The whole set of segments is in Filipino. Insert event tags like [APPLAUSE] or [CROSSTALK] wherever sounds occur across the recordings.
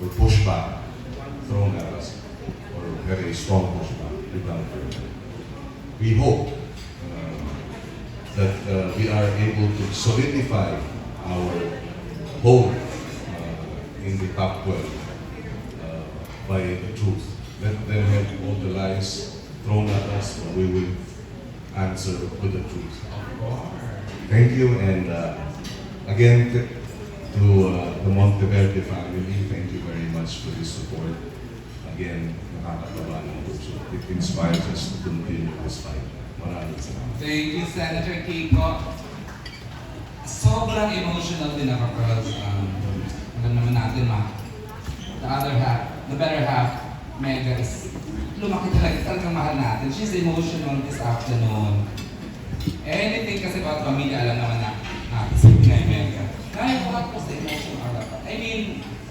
or pushback thrown at us, or a very strong pushback. We hope uh, that uh, we are able to solidify our hold uh, in the top 12 uh, by the truth. Let them have all the lies thrown at us, but we will answer with the truth. Thank you, and uh, again, to uh, the Monteverde family, thank you very much for this support. Again, nakakatawa ng puso. It inspires us to continue this fight. Maraming salamat. Thank you, Senator Kiko. Sobrang emotional din ako because um, alam naman natin ma, the other half, the better half, Mega is lumaki talaga, talagang mahal natin. She's emotional this afternoon. Anything kasi about pamilya, alam naman na natin Mega. Kaya ko ako sa emotional dapat. I mean,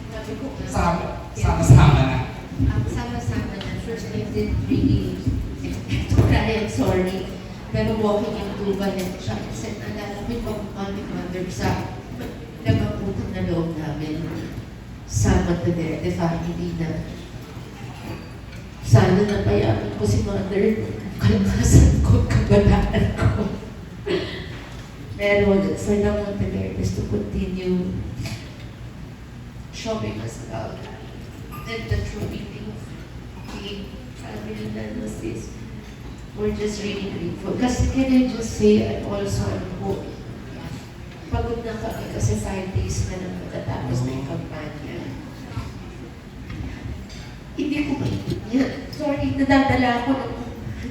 ko, sama- sama-sama na. Ang sama-sama na. First, I didn't really expect to cry. I'm sorry. Pero walking into Valencia, kasi nalala ko yung kami mother sa nagaputang na loob namin sa Monteverde family na sana napayaman ko si mother kalmasan ko, kabalaan ko. Pero for the Monteverde is to continue showing us love and the true meaning of being family members is we're just really grateful. Kasi can I just say, I'm also on hope. Pagod na kami kasi five days na lang matatapos na yung kampanya. Hindi ko maintindihan. Sorry, nadadala ako ng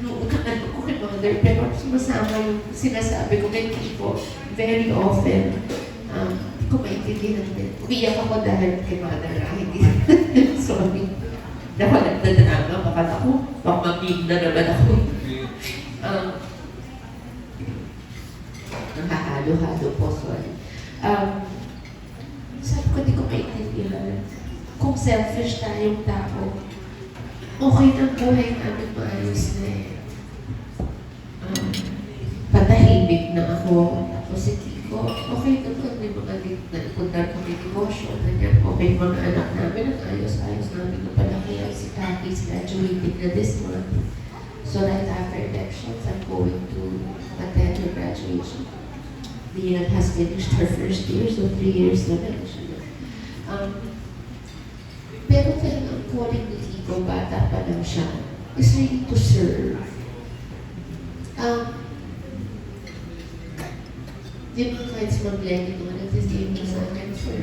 ano kay mother, pero sumasama yung sinasabi ko kay Kiko very often. Um, hindi ko maintindihan din. Umiyak ako dahil kay mother, ah, [LAUGHS] hindi. Sorry. Nawalan na drama, baka ako, baka mamig na naman ako. Um, nakahalo-halo po, sorry. Um, sabi ko, di ko maintindihan. Kung selfish tayong tao, okay na buhay namin maayos na eh. Patahimik na ako. Tapos si Kiko, okay naman, may mga lit na ipundar kami negosyo, ganyan, okay mga anak namin, ang ayos-ayos namin na palakihan si Tati, is graduating na this month. So right after elections, I'm going to attend her graduation. Dian has finished her first year, so three years na lang siya. Um, pero talagang calling ni Kiko, bata pa lang siya, is really to serve. Di ba kahit sa mga blending mga nagsisim na sa akin for,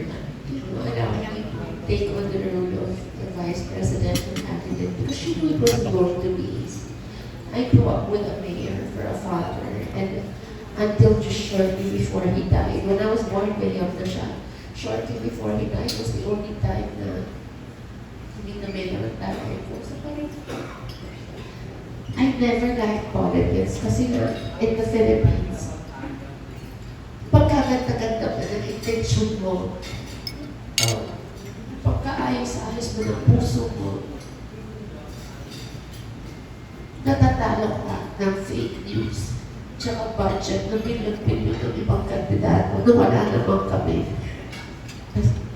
allow to um, take on the role of the vice president and candidate because she knew it was going to be. I grew up with a mayor for a father and until just shortly before he died, when I was born, mayor na siya. Shortly before he died was the only time na hindi na mayor ang tatay ko. So parang, I never liked politics kasi nga, in the Philippines, intensyon mo, uh, pagkaayos-ayos mo ng puso mo, natatalo ka ng fake news, tsaka budget na bilyon-bilyon ng ibang kandidato na wala naman kami.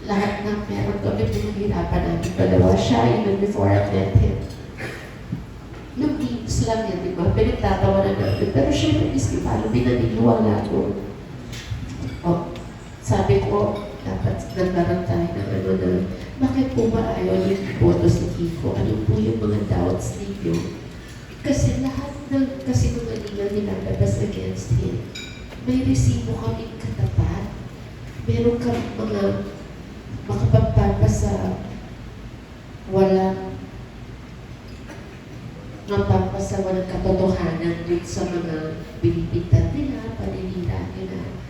Lahat ng meron kami, pinahirapan namin dalawa siya even before I met him. Yung memes lang yan, di ba? Pinagtatawa na namin. Pero syempre, miski paano binaniniwala ko. Sabi ko, dapat nagkaroon tayo ng ano na, bakit po ba ayaw yung botos ni Kiko? Ano po yung mga doubts ninyo? Kasi lahat ng kasinungalingan nilalabas against him, may resibo kaming katapat. Meron kang mga makapagpapasa walang mapapasa walang katotohanan dun sa mga binibintang nila, paninira nila.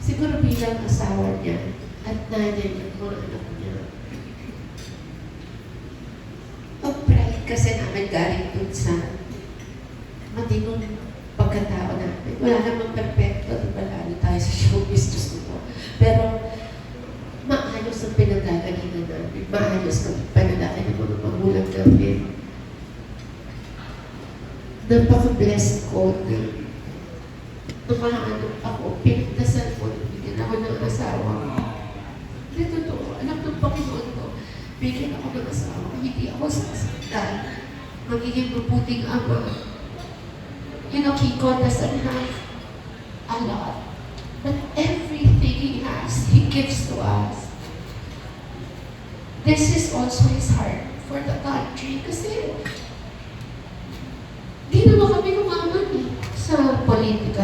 Siguro bilang asawa niya at nanay niya, mga anak niya, ang pride kasi namin galing dun sa matinong pagkatao namin. Wala namang perfecto, di ba lalo tayo sa showbiz, Diyos ko. Pero maayos ang pinagagalingan namin. Maayos ang panalaki ng mga magulang namin. Napaka-blessed ko na ano ako, pinagdasal ko, bigyan ako ng asawa. bigyan ako ng asawa, hindi ako sasaktan. Magiging mabuting ama. You know, Kiko doesn't have a lot. But everything he has, he gives to us. This is also his heart for the country kasi di naman kami sa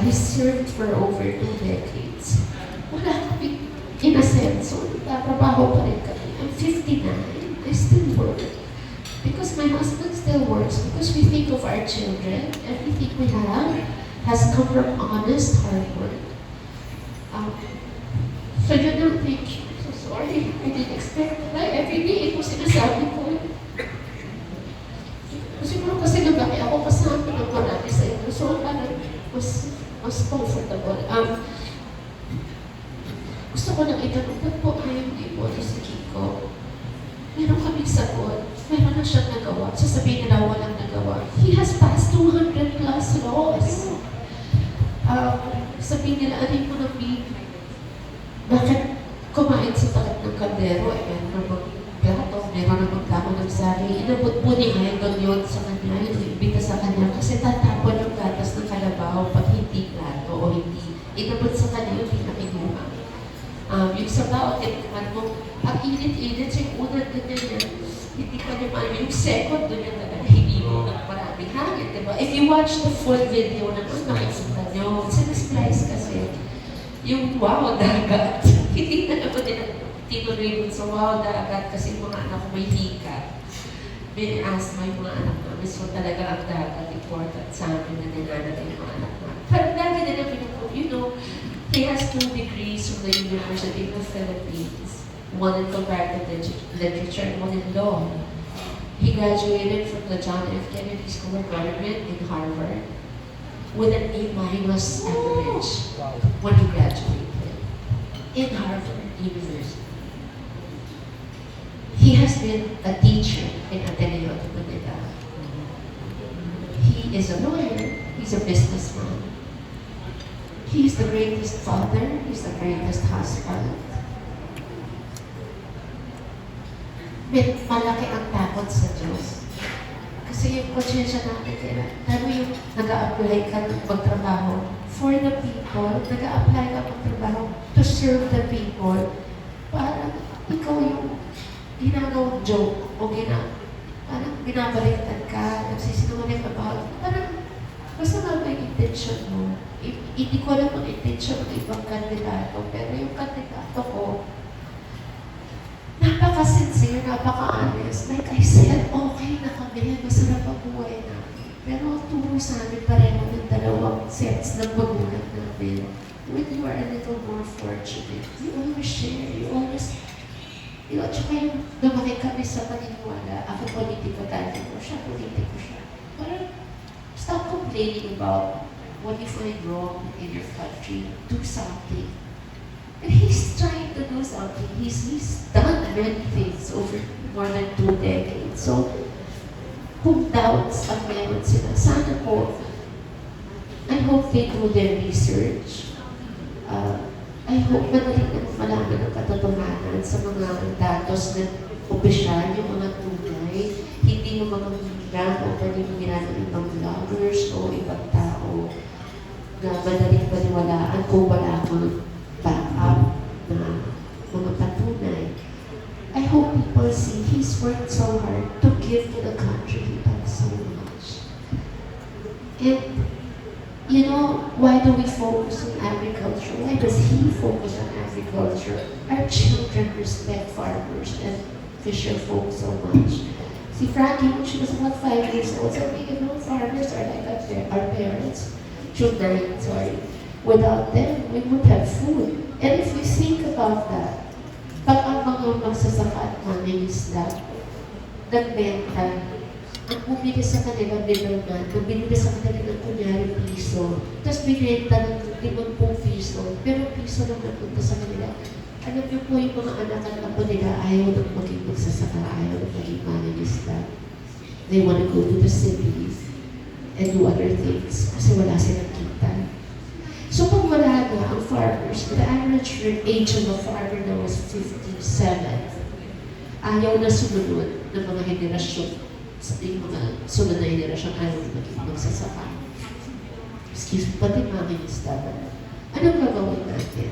He served for over two decades. Wala kami inasenso. Nagtatrabaho pa rin kami. I'm 59. I still work. Because my husband still works. Because we think of our children. Everything we have has come from honest hard work. Um, so you don't. So sorry. He has passed 200 plus laws. Um, sabihin nila, ano yung mga big? Bakit kumain sa talat ng kaldero? Eh, meron namang plato, meron namang tao ng sari. Inabot po ni Idol yun sa kanya, yung imbita sa kanya, kasi tatapon yung gatas ng kalabaw pag hindi plato o hindi. Inabot sa kanya yung pinakinuha. Um, yung sabaw, tinigman mo, ang init-init siya yung unang ganyan yan. Hindi pa niya maano yung second, doon yung talaga hinimo ng maraming hangin, di ba? If you watch the full video naman, makikita nyo, sinisplice kasi yung wow, dagat. [LAUGHS] Na naman din tinuloy dun sa wow, dagat kasi mga anak ko may hika. May asthma yung mga anak namin. So talaga ang dagat important sa amin na nilalagay yung mga anak namin. Parang lagi na namin ako, you know, he has two degrees from the University of the Philippines. One in comparative lit- literature and one in law. He graduated from the John F. Kennedy School of Government in Harvard with an A minus average when he graduated in Harvard University. He has been a teacher in Ateneo de Manila. He is a lawyer. He's a businessman. He's the greatest father. He's the greatest husband. Malaki ang takot sa Diyos. Kasi yung konsensya natin, kaya, ano yung nag apply ka ng magtrabaho for the people, nag apply ka magtrabaho to serve the people, parang ikaw yung ginagawang joke o gina, parang binabaliktad ka, nagsisinungaling about, parang basta nga may intention mo. Hindi ko alam ang intention ng ibang kandidato, pero yung kandidato ko, napaka-sincere, napaka-honest. Like I said, okay na kami, masarap ang buhay namin. Pero turo sa amin pareho ng dalawang sets ng magulang namin. When you are a little more fortunate, you always share, you always know, tsaka yung lumaki kami sa paniniwala, ako politiko dati ko, siya politiko siya. Parang, stop complaining about what you find wrong in your country. Do something. And he's trying to do something. He's, he's done many things over more than two decades. So, kung doubts ang meron sila, sana po, I hope they do their research. Uh, I hope madaling na malaman ang katotohanan sa mga datos ng opisyal, yung mga tunay, hindi yung mga hira o paninira ng ibang vloggers o ibang tao na madaling paniwalaan kung wala akong backup hope people see he's worked so hard to give to the country he does so much. And you know, why do we focus on agriculture? Why does he focus on agriculture? Our children respect farmers and fisher folk so much. See, Frankie, when she was about five years old, said, you know, farmers are like our, our parents. Children, sorry. Without them, we would have food. And if you think about that, magsasaka at mangingisda, nagbenta, ang bumili sa kanila, ang binili sa kanila ng kunyari piso, tapos binenta ng limang piso, pero piso lang napunta sa kanila. Alam niyo po yung mga anak at apo nila ayaw nang maging magsasaka, ayaw nang maging mangingisda. They want to go to the cities and do other things kasi wala silang kita. So pag wala na ang farmers, the average age of a farmer now is 57. ayaw na sumunod ng mga henerasyon yung mga sunod na henerasyon ayaw na maging magsasaka. Excuse me, pati mga minister. Anong gagawin natin?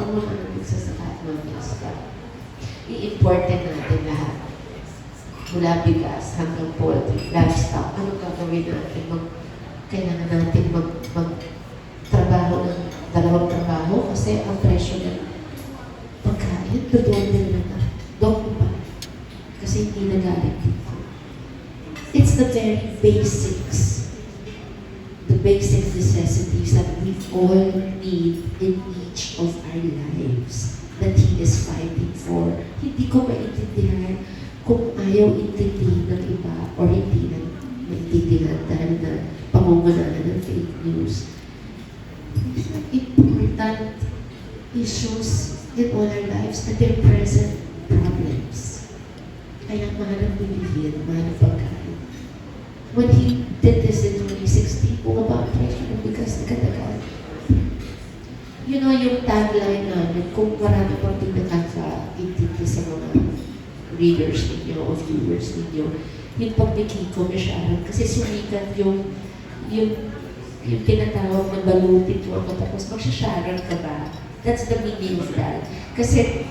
Ang mga nagsasaka at mga minister. I-importin natin lahat. Mula bigas hanggang poultry, livestock. Anong gagawin natin? Mag, kailangan natin mag, mag trabaho ng dalawang trabaho kasi ang presyo ng pagkain, dodoble na na. Doble pa. Kasi hindi nagalit dito. It's the very basics. The basic necessities that we all need in each of our lives that He is fighting for. Hindi ko maintindihan kung ayaw intindihin ng iba or hindi na maintindihan dahil na pangungunahan ng fake news. Important issues in all our lives and their present problems. Kaya mahal ang bilihin, mahal ang pagkain. When he did this in 2016, bumaba ang presyo ng bigas na katagal. You know, yung tagline namin, kung marami pang di nakaka-intindi sa mga readers ninyo o viewers ninyo, yung pag ni Kiko Masyara, kasi sumikat yung, yung, yung tinatawag na balutin mo ako, tapos magsasharan ka ba? That's the meaning of that. Kasi